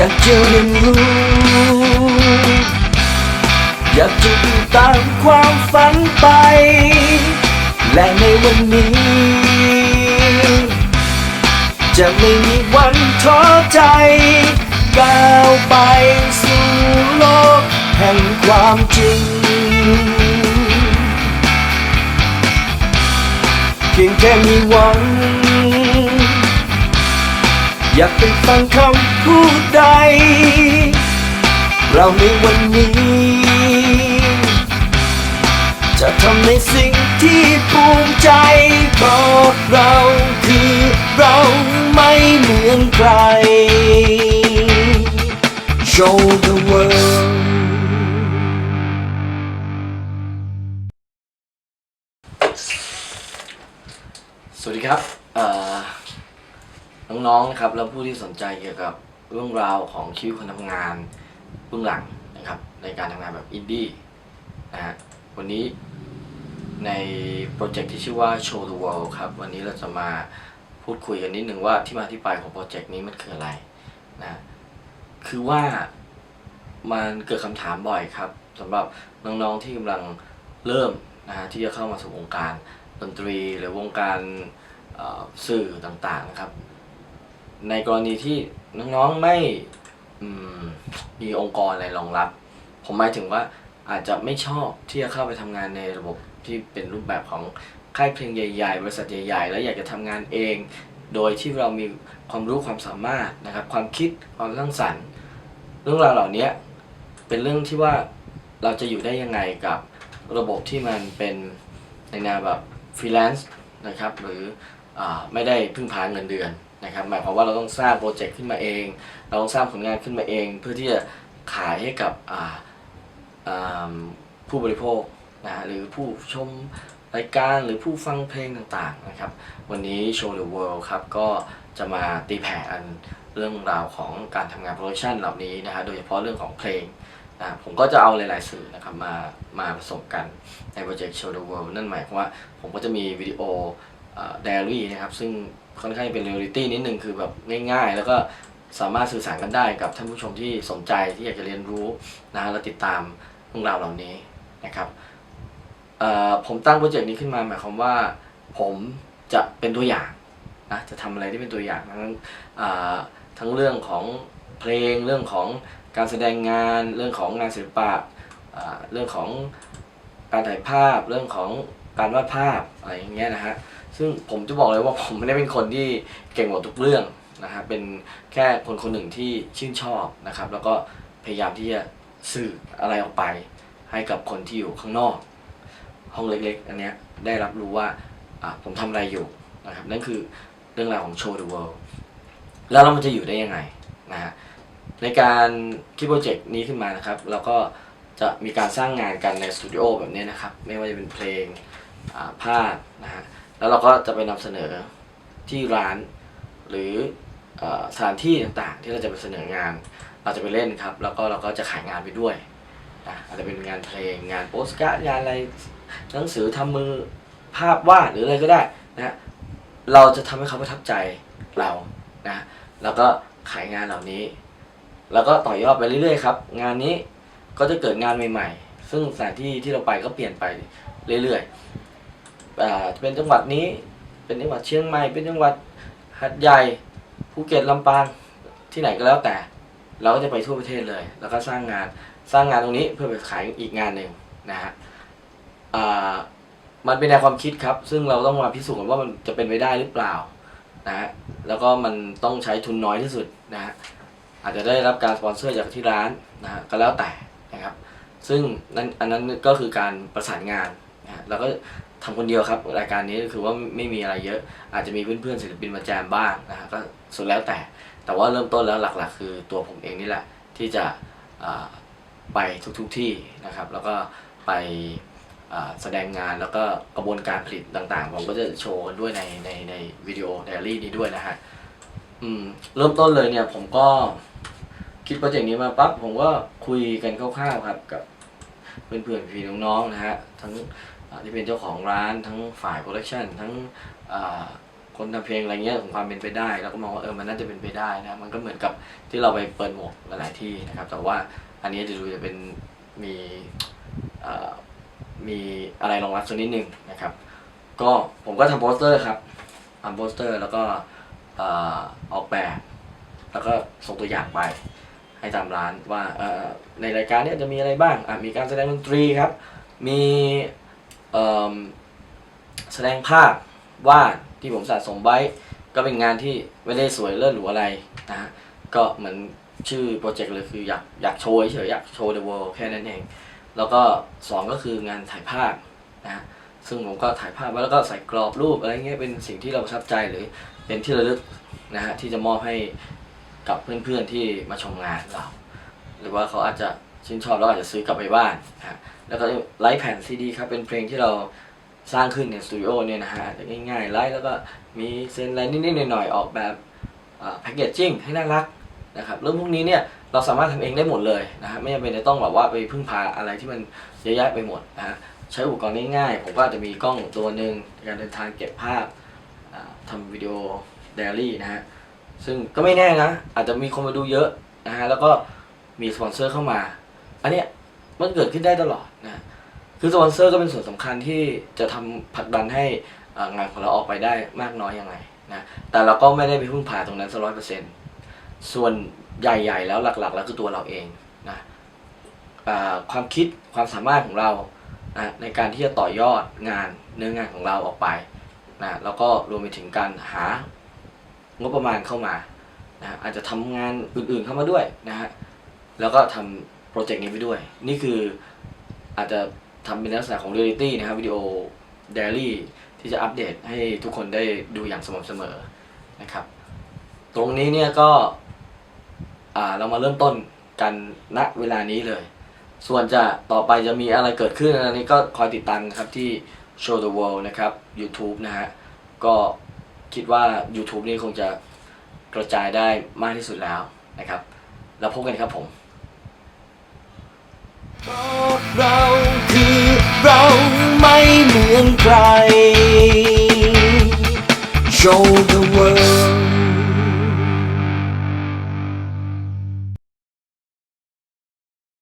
อยากจะเรียนรู้ อยากจะดูตามความฝันไป และในวันนี้ จะไม่มีวันท้อใจก้าวไปสู่โลกแห่งความจริง เพียงแค่มีหวัง อยากไปฟังคำพูดใด เราในวันนี้ จะทำในสิ่งที่ภูมิใจบอกเราคือเราไม่เหมือนใคร Show the world สวัสดีครับ น้องๆนะครับแล้วผู้ที่สนใจเกี่ยวกับเรื่องราวของชีวิตคนทำงานเบื้องหลังนะครับ ในการทำงานแบบอินดี้นะฮะวันนี้ในโปรเจกต์ที่ชื่อว่า Show the World ครับ วันนี้เราจะมาพูดคุยกันนิดหนึ่งว่าที่มาที่ไปของโปรเจกต์นี้มันคืออะไรนะคือว่ามันเกิดคำถามบ่อยครับสำหรับน้องๆที่กำลังเริ่มนะฮะที่จะเข้ามาสู่วงการดนตรีหรือวงการสื่อต่างๆนะครับ ในกรณีที่น้องๆไม่มีองค์กรอะไรรองรับ ผมหมายถึงว่าอาจจะไม่ชอบที่จะเข้าไปทำงานในระบบที่เป็นรูปแบบของค่ายเพลงใหญ่ๆ บริษัทใหญ่ๆ แล้วอยากจะทำงานเอง โดยที่เรามีความรู้ความสามารถนะครับ ความคิดความสร้างสรรค์ เรื่องราวเหล่านี้เป็นเรื่องที่ว่าเราจะอยู่ได้ยังไงกับระบบที่มันเป็นในแนวแบบฟรีแลนซ์นะครับ หรืออไม่ได้พึ่งพาเงินเดือน นะครับหมายความว่าเราต้องสร้างโปรเจกต์ขึ้นมาเอง เราต้องสร้างผลงานขึ้นมาเอง เพื่อที่จะขายให้กับผู้บริโภคนะฮะหรือผู้ชมรายการหรือผู้ฟังเพลงต่างๆนะครับวันนี้ Show the World ครับก็จะมาตีแผ่อันเรื่องราวของการทำงานโปรดักชันเหล่านี้นะฮะโดยเฉพาะเรื่องของเพลงนะผมก็จะเอาหลายๆสื่อนะครับมามาผสมกันในโปรเจกต์ Show the World นั่นหมายความว่าผมก็จะมีวิดีโอ เดลี่นะครับ ซึ่งค่อนข้างจะเป็นเรียลลิตี้นิดนึงคือแบบง่ายๆ แล้วก็สามารถสื่อสารกันได้กับท่านผู้ชมที่สนใจที่อยากจะเรียนรู้นะฮะและติดตามเรื่องราวเหล่านี้นะครับผมตั้งโปรเจกต์นี้ขึ้นมาหมายความว่าผมจะเป็นตัวอย่างนะจะทำอะไรที่เป็นตัวอย่างทั้งทั้งเรื่องของเพลงเรื่องของการแสดงงานเรื่องของงานศิลปะเรื่องของการถ่ายภาพ เรื่องของการวาดภาพอะไรอย่างเงี้ยนะฮะ ซึ่งผมจะบอกเลยว่าผมไม่ได้เป็นคนที่เก่งหมดทุกเรื่องนะฮะเป็นแค่คนคนหนึ่งที่ชื่นชอบนะครับ แล้วก็พยายามที่จะสื่ออะไรออกไป ให้กับคนที่อยู่ข้างนอก ห้องเล็กๆ อันเนี้ยได้รับรู้ว่าผมทำอะไรอยู่นะครับนั่นคือเรื่องราวของ Show the World แล้วเรามันจะอยู่ได้ยังไงนะฮะในการคิดโปรเจกต์นี้ขึ้นมานะครับเราก็จะมีการสร้างงานกันในสตูดิโอแบบนี้นะครับ ไม่ว่าจะเป็นเพลงภาพนะฮะ แล้วเราก็จะไปนำเสนอที่ร้านหรืออสถานที่ต่างๆ ที่เราจะไปเสนองาน เราจะไปเล่นครับ แล้วก็เราก็จะขายงานไปด้วยอาจจะเป็นงานเพลงงานโปสการ์ดงานอะไรหนังสือทำมือภาพวาดหรืออะไรก็ได้นะเราจะทำให้เขาประทับใจเรานะแล้วก็ขายงานเหล่านี้ แล้วก็ต่อยอดไปเรื่อยๆครับ งานนี้ก็จะเกิดงานใหม่ ๆ ซึ่งสถานที่ที่เราไปก็เปลี่ยนไปเรื่อยๆ จะเป็นจังหวัดนี้ เป็นจังหวัดเชียงใหม่ เป็นจังหวัดหัดใหญ่ ภูเก็ตลำปาง ที่ไหนก็แล้วแต่ เราก็จะไปทั่วประเทศเลย แล้วก็สร้างงาน สร้างงานตรงนี้เพื่อไปขายอีกงานหนึ่งนะฮะมันเป็นแนวความคิดครับ ซึ่งเราต้องมาพิสูจน์กันว่ามันจะเป็นไปได้หรือเปล่านะฮะ แล้วก็มันต้องใช้ทุนน้อยที่สุดนะฮะ อาจจะได้รับการสปอนเซอร์จากที่ร้านนะฮะ ก็แล้วแต่นะครับ ซึ่งนั่นอันนั้นก็คือการประสานงานนะฮะเราก็ ทำคนเดียวครับรายการนี้ก็คือว่าไม่มีอะไรเยอะ อาจจะมีเพื่อนๆศิลปินมาแจมบ้างนะฮะก็สุดแล้วแต่ แต่ว่าเริ่มต้นแล้วหลักๆ คือตัวผมเองนี่แหละ ที่จะไปทุกๆที่นะครับ แล้วก็ไปแสดงงานแล้วก็กระบวนการผลิตต่างๆ ผมก็จะโชว์กันด้วยในในในวิดีโอไดอารี่นี้ด้วยนะฮะอืมเริ่มต้นเลยเนี่ยผมก็คิดโปรเจกต์นี้มาปั๊บผมก็คุยกันคร่าวๆครับกับเพื่อนๆพี่น้องๆนะฮะทั้ง ที่เป็นเจ้าของร้านทั้งฝ่ายโปรดักชันทั้งคนทำเพลงอะไรเงี้ยของความเป็นไปได้เราก็มองว่าเออมันน่าจะเป็นไปได้นะมันก็เหมือนกับที่เราไปเปิดหมวกหลายๆที่นะครับ แต่ว่าอันนี้จะดูจะเป็นมีมีอะไรรองรับสักนิดนึงนะครับ ก็ผมก็ทำโปสเตอร์ครับทำโปสเตอร์แล้วก็ออกแบบ แล้วก็ส่งตัวอย่างไปให้ตามร้านว่าในรายการเนี้ยจะมีอะไรบ้างมีการแสดงดนตรีครับ มี แสดงภาพวาดที่ผมสะสมไว้ ก็เป็นงานที่ไม่ได้สวยเลิศหรูอะไรนะฮะก็เหมือนชื่อโปรเจกต์เลยคืออยากอยากโชว์เฉยอยากโชว์ the world แค่นั้นเอง แล้วก็สองก็คืองานถ่ายภาพนะซึ่งผมก็ถ่ายภาพไว้แล้วก็ใส่กรอบรูปอะไรเงี้ยเป็นสิ่งที่เราประทับใจหรือเป็นที่ระลึกนะฮะที่จะมอบให้กับเพื่อนๆที่มาชมงานเรา หรือว่าเขาอาจจะชื่นชอบแล้วอาจจะซื้อกลับไปบ้านนะ แล้วก็ไลฟ์แผ่นซีดีครับเป็นเพลงที่เราสร้างขึ้นในสตูดิโอเนี่ยนะฮะจะง่ายๆไลฟ์แล้วก็มีเซ็นอะไรนิดๆหน่อยๆออกแบบแพคเกจจิ้งให้น่ารักนะครับเรื่องพวกนี้เนี่ยเราสามารถทำเองได้หมดเลยนะฮะไม่จำเป็นจะต้องแบบว่าไปพึ่งพาอะไรที่มันเยอะแยะไปหมดนะฮะใช้อุปกรณ์ง่ายๆผมก็จะมีกล้องตัวหนึ่งในการเดินทางเก็บภาพอ่าทำวิดีโอไดอารี่นะฮะซึ่งก็ไม่แน่นะ อาจจะมีคนมาดูเยอะนะฮะแล้วก็มีสปอนเซอร์เข้ามา อันเนี้ย มันเกิดขึ้นได้ตลอดนะคือสปอนเซอร์ก็เป็นส่วนสำคัญที่จะทำผลักดันให้งานของเราออกไปได้มากน้อยยังไงนะแต่เราก็ไม่ได้ไปพึ่งพาตรงนั้นสักร้อยเปอร์เซ็นต์ส่วนใหญ่ๆ แล้วหลักๆ แล้วคือตัวเราเองนะความคิดความสามารถของเรานะในการที่จะต่อยอดงานเนื้องานของเราออกไปนะแล้วก็รวมไปถึงการหางบประมาณเข้ามานะอาจจะทำงานอื่นๆเข้ามาด้วยนะฮะแล้วก็ทำ โปรเจกต์นี้ไปด้วย นี่คืออาจจะทำเป็นลักษณะของเรียลิตี้นะครับวิดีโอเดลี่ที่จะอัปเดตให้ทุกคนได้ดูอย่างสม่ำเสมอนะครับ ตรงนี้เนี่ยก็อ่าเรามาเริ่มต้นกันณเวลานี้เลย ส่วนจะต่อไปจะมีอะไรเกิดขึ้นอันนี้ก็คอยติดตามครับที่ Show the World นะครับ YouTube นะฮะ ก็คิดว่า YouTube นี่คงจะกระจายได้มากที่สุดแล้วนะครับ แล้วพบกันครับผม เราคือเราไม่เหมือนใคร Show